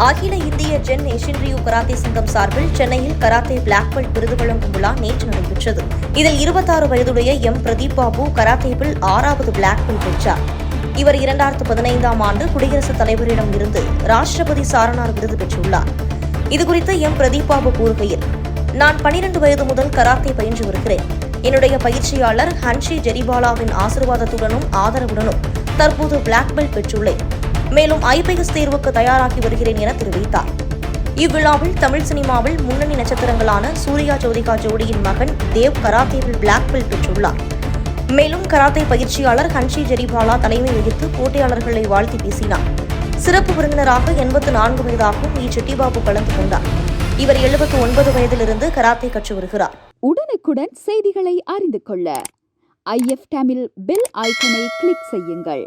அகில இந்திய gen Asian karate சங்கம் சார்பில் சென்னையில் கராத்தே பிளாக் பெல்ட் விருது வழங்கும் விழா நேற்று நடைபெற்றது. இதில் இருபத்தாறு வயதுடைய எம். பிரதீப் பாபு கராத்தேவில் ஆறாவது பிளாக் பெல்ட் பெற்றார். இவர் இரண்டாயிரத்து பதினைந்தாம் ஆண்டு குடியரசுத் தலைவரிடம் இருந்து ராஷ்டிரபதி சாரணார் விருது பெற்றுள்ளார். இதுகுறித்து எம். பிரதீப் பாபு கூறுகையில் நான் பனிரெண்டு வயது முதல் கராத்தே பயின்று வருகிறேன். என்னுடைய பயிற்சியாளர் ஹன்ஷி ஜெரிபாலாவின் ஆசிர்வாதத்துடனும் ஆதரவுடனும் தற்போது பிளாக் பெல்ட் பெற்றுள்ளேன். மேலும் ஐபிஎஸ் தேர்வுக்கு தயாராகி வருகிறேன் என தெரிவித்தார். இவ்விழாவில் தமிழ் சினிமாவில் முன்னணி நட்சத்திரங்களான சூர்யா ஜோதிகா ஜோடியின் மகன் தேவ் கராத்தேவில் பிளாக் பெல்ட் பெற்றுள்ளார். மேலும் கராத்தே பயிற்சியாளர் ஹன்ஷி ஜெரிபாலா தலைமை வகித்து போட்டியாளர்களை வாழ்த்தி பேசினார். சிறப்பு விருந்தினராக எண்பத்து நான்கு வயதாகவும் இ செட்டிபாபு கலந்து கொண்டார். இவர் எழுபத்து ஒன்பது வயதிலிருந்து கராத்தே கற்று வருகிறார். உடனுக்குடன் செய்திகளை அறிந்து கொள்ள ஐஎஃப் டேமில் பெல் ஐக்கனை கிளிக் செய்யுங்கள்.